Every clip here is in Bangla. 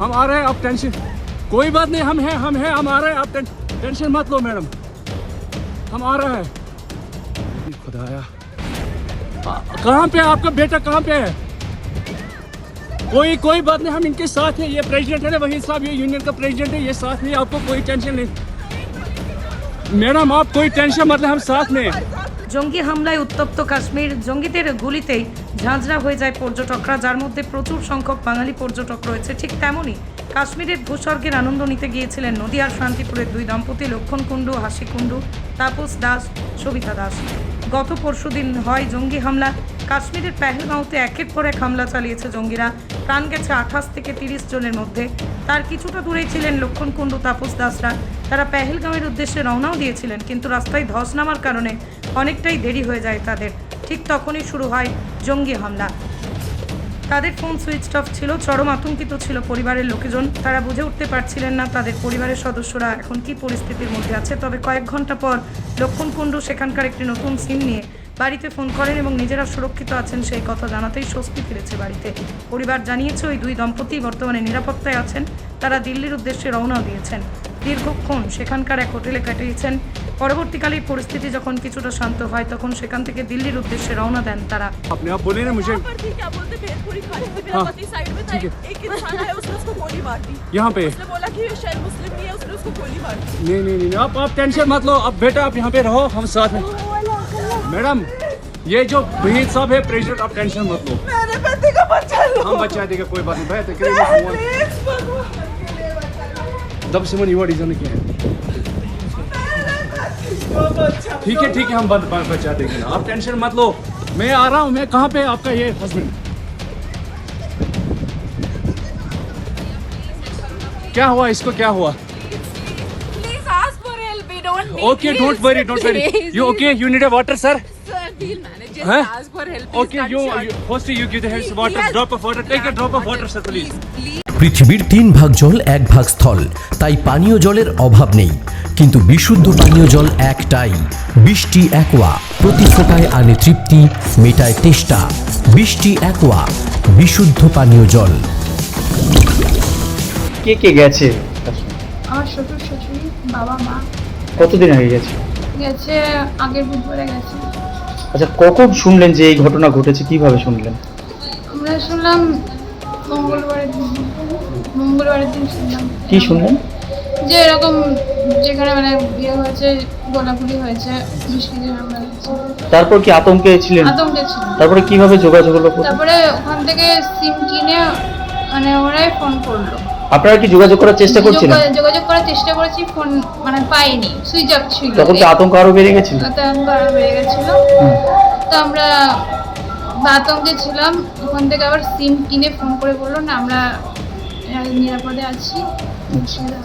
हम आ रहे हैं आप टेंशन कोई बात नहीं हम हैं हम हैं हम आ रहे हैं आप टें, टेंशन मत लो मैडम। हम आ रहे हैं। खुदाया। कहाँ पे आपका बेटा कहाँ पे है? कोई कोई बात नहीं हम इनके साथ हैं ये प्रेसिडेंट है ना वही साहब ये यूनियन का प्रेसिडेंट है ये साथ में आपको कोई टेंशन नहीं। मैडम आप कोई टेंशन मतलब हम साथ में জঙ্গি হামলায় উত্তপ্ত কাশ্মীর। জঙ্গিদের গুলিতেই ঝাঁঝরা হয়ে যায় পর্যটকরা, যার মধ্যে প্রচুর সংখ্যক বাঙালি পর্যটক রয়েছে। ঠিক তেমনই কাশ্মীরের ভূস্বর্গের আনন্দ নিতে গিয়েছিলেন নদিয়ার শান্তিপুরের দুই দম্পতি লক্ষণ কুণ্ডু, হাসি কুণ্ডু, তাপস দাস, সবিতা দাস। গত পরশুদিন হয় জঙ্গি হামলা। কাশ্মীরের পেহেলগাঁওতে একের পর এক হামলা চালিয়েছে জঙ্গিরা। প্রাণ গেছে আঠাশ থেকে তিরিশ জনের মধ্যে। তার কিছুটা দূরেই ছিলেন লক্ষণ কুণ্ডু, তাপস দাসরা। তারা পেহেলগাঁওয়ের উদ্দেশ্যে রওনাও দিয়েছিলেন, কিন্তু রাস্তায় ধস নামার কারণে অনেকটাই দেরি হয়ে যায় তাদের। ঠিক তখনই শুরু হয় জঙ্গি হামলা। তাদের ফোন সুইচ অফ ছিল, চরম আতঙ্কিত ছিল পরিবারের লোকজন। তারা বুঝে উঠতে পারছিলেন না তাদের পরিবারের সদস্যরা এখন কি পরিস্থিতির মধ্যে আছে। তবে কয়েক ঘণ্টা পর লক্ষণ কুণ্ডু সেখানকার একটি নতুন সিম নিয়ে বাড়িতে ফোন করেন এবং নিজেরা সুরক্ষিত আছেন সেই কথা জানাতেই স্বস্তি ফিরেছে বাড়িতে। পরিবার জানিয়েছে ওই দুই দম্পতি বর্তমানে নিরাপত্তায় আছেন। তারা দিল্লির উদ্দেশ্যে রওনা দিয়েছেন। দীর্ঘক্ষণ সেখানকার এক হোটেলে কাটিয়েছেন পরবর্তীকালে এই পরিস্থিতি যখন কিছুটা শান্ত হয় তখন সেখান থেকে দিল্লির উদ্দেশ্যে রওনা দেন তারা अपने आप बोले ना मुझे यहाँ पर थी क्या बोलते भेलपुरी खाने पे मेरा हाँ, पति साइड में था ठीक है। एक इंसान आया उसने उसको गोली मार दी यहाँ पे उसने बोला कि ये शायद मुस्लिम नहीं है उसने उसको गोली मार दी नहीं नहीं नहीं आप आप टेंशन मत लो अब बेटा आप यहाँ पे रहो हम साथ हैं मैडम ये जो भहीद साहब है प्रेसिडेंट आप टेंशन मत लो मेरे पति का बच्चा लो हम बचा देगा कोई बात नहीं भाई तकरीबन हुआ प्लीज भगवान दब सिमन युवा डिजाइन किया है ठीक है ठीक है हम बंद बच- देंगे ना। आप टेंशन मत लो। मैं आ रहा हूँ मैं कहाँ पे आपका ये हस्बैंड क्या हुआ? इसको क्या हुआ? Okay don't worry don't worry you okay you need a water sir. Just Huh? ask for help. Please Okay, you, short. you first you give the hands water, Yes. drop of water, take a drop of water, sir, please. Please. পৃথিবীর তিন ভাগ জল এক ভাগ স্থল তাই পানীয় জলের অভাব নেই কিন্তু বিশুদ্ধ পানীয় জল একটাই বৃষ্টি একোয়া প্রতি ফোটায় আনে তৃপ্তি মেটায় তেষ্টা বৃষ্টি একোয়া বিশুদ্ধ পানীয় জল কে কে গেছে আমার শ্বশুর শাশুড়ি বাবা মা কতদিন আগে গেছে গেছে আগের বুধবারে গেছে আচ্ছা কখন শুনলেন যে এই ঘটনা ঘটেছে? কীভাবে শুনলেন? আমরা শুনলাম মঙ্গলবারের দিন। মঙ্গলবারের দিন শুনলাম। কি শুনলেন? যে এরকম যেখানে মানে বিয়ে হয়েছে গোলাগুলি হয়েছে আমরা তারপর কি আতঙ্কে ছিলেন? আতঙ্কে ছিল তারপরে কীভাবে যোগাযোগ হলো? তারপরে ওখান থেকে সিম কিনে মানে ওরাই ফোন করল। আপনারা কি যোগাযোগ করার চেষ্টা করছিলেন? যোগা- যোগাযোগ করার চেষ্টা করেছি ফোন মানে পাইনি সুইচ অফ ছিল। তখন কি আতঙ্ক আরও বেড়ে গেছিল। আতঙ্ক আরও বেড়ে গেছিল। তো আমরা আতঙ্কে ছিলাম ওখান থেকে আবার সিম কিনে ফোন করে বলল না আমরা নিরাপদে আছি না।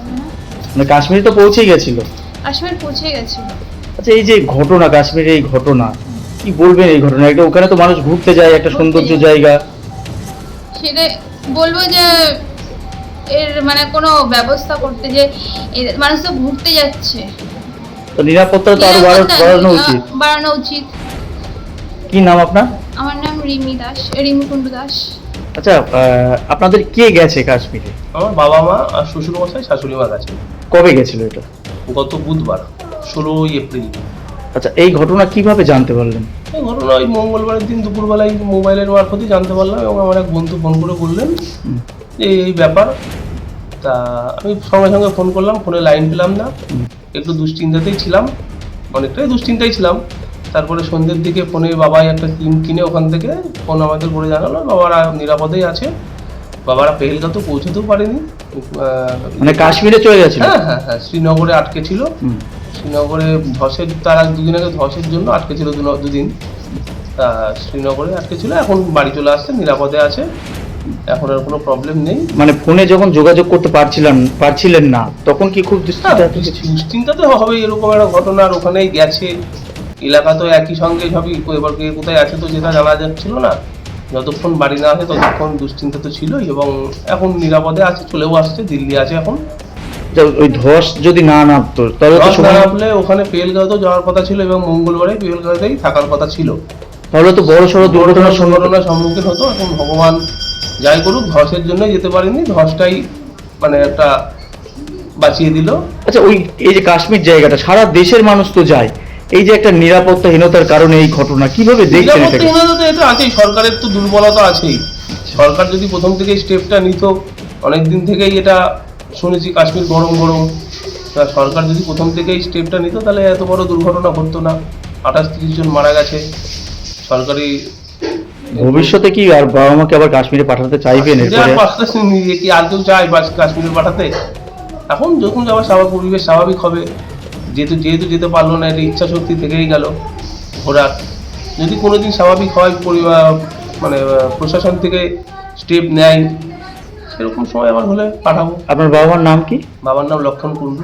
মানে কাশ্মীরে তো পৌঁছেই গেছিল। কাশ্মীর পৌঁছে গেছিল আচ্ছা এই যে ঘটনা কাশ্মীরের এই ঘটনা কি বলবেন এই ঘটনা? এটা ওখানে তো মানুষ ঘুরতে যায় একটা সৌন্দর্য জায়গা। সেটা বলব যে এর মানে কোনো ব্যবস্থা করতে যে মানুষ তো ঘুরতে যাচ্ছে। তো নিরাপত্তা তো আরও বাড়ানো উচিত। বাড়ানো উচিত। কি নাম আপনার? আমার নাম রিমি দাস রিমি কুণ্ডু দাস। আচ্ছা আহ, আপনাদের কে গেছে কাশ্মীরে? আমার বাবা মা আর শ্বশুর মশাই শাশুড়ি মা গেছে। কবে গেছিল এটা? গত বুধবার ষোলোই এপ্রিল। আচ্ছা এই ঘটনা কীভাবে জানতে পারলেন? এই ঘটনা ওই মঙ্গলবারের দিন দুপুরবেলায় মোবাইলের মারফতই জানতে পারলাম এবং আমার এক বন্ধু ফোন করে বললেন এই ব্যাপার তা আমি সঙ্গে সঙ্গে ফোন করলাম ফোনে লাইন পেলাম না। একটু দুশ্চিন্তাতেই ছিলাম অনেকটাই দুশ্চিন্তাই ছিলাম। তারপরে সন্ধ্যের দিকে ফোনে বাবাই একটা সিম কিনে ওখান থেকে ফোন আমাদের করে জানালো বাবারা নিরাপদেই আছে। বাবারা পেহেলগা তো পৌঁছতেও পারেনি। মানে কাশ্মীরে চলে গেছিল? হ্যাঁ হ্যাঁ হ্যাঁ শ্রীনগরে আটকে ছিল। শ্রীনগরে ধসের তার আগে দুদিন আগে ধসের জন্য আটকে ছিল দুদিন। তা শ্রীনগরে আটকে ছিল এখন বাড়ি চলে আসছে নিরাপদে আছে। এখন আর কোনো প্রবলেম নেই। মানে ফোনে যখন যোগাযোগ করতে পারছিলেন পারছিলেন না তখন কি খুব দুশ্চিন্তা তো হবে এরকম একটা ঘটনা আর ওখানেই গেছে। এলাকা তো একই সঙ্গে সবই এবার কে কোথায় আছে তো যেটা জানা যাচ্ছিল না। যতক্ষণ বাড়ি না আসে ততক্ষণ দুশ্চিন্তা তো ছিলই এবং এখন নিরাপদে আছে চলেও আসছে দিল্লি আছে এখন। ওই ধস যদি না নামতো তাহলে তো সময় নামলে ওখানে পেলগাঁও যাওয়ার কথা ছিল এবং মঙ্গলবারে পেলগাঁওতেই থাকার কথা ছিল। তাহলে তো বড় সড়ো দুর্ঘটনার সম্ভাবনা দুর্ঘটনার সম্মুখীন হতো এখন ভগবান যাই করুক ধসের জন্য যেতে পারেনি ধসটাই মানে একটা বাঁচিয়ে দিল। আচ্ছা ওই এই যে কাশ্মীর জায়গাটা সারা দেশের মানুষ তো যায়। এই যে একটা নিরাপত্তাহীনতার কারণে এই ঘটনা কীভাবে দেখছেন নিরাপত্তাহীনতা তো এটা আছেই সরকারের তো দুর্বলতা আছেই। সরকার যদি প্রথম থেকেই স্টেপটা নিত অনেক দিন থেকেই এটা শুনেছি কাশ্মীর গরম গরম। তা সরকার যদি প্রথম থেকেই স্টেপটা নিত তাহলে এত বড় দুর্ঘটনা ঘটতো না। আঠাশ তিরিশ জন মারা গেছে। সরকারি ভবিষ্যতে কি আর বাবা মাকে আবার কাশ্মীরে পাঠাতে চাইবেন এরপরে? কি আর কেউ চায় বাস কাশ্মীরে পাঠাতে? এখন যখন যাওয়ার স্বাভাবিক পরিবেশ স্বাভাবিক হবে। যেহেতু যেহেতু যেতে পারল না এটা ইচ্ছা শক্তি থেকেই গেল। ঘোরার। যদি কোনোদিন স্বাভাবিক হয় পরিবার মানে প্রশাসন থেকে স্টেপ নেয় সেরকম সময় আবার হলে পাঠাবো। আপনার বাবা মার নাম কি? বাবার নাম লক্ষণ কুণ্ডু।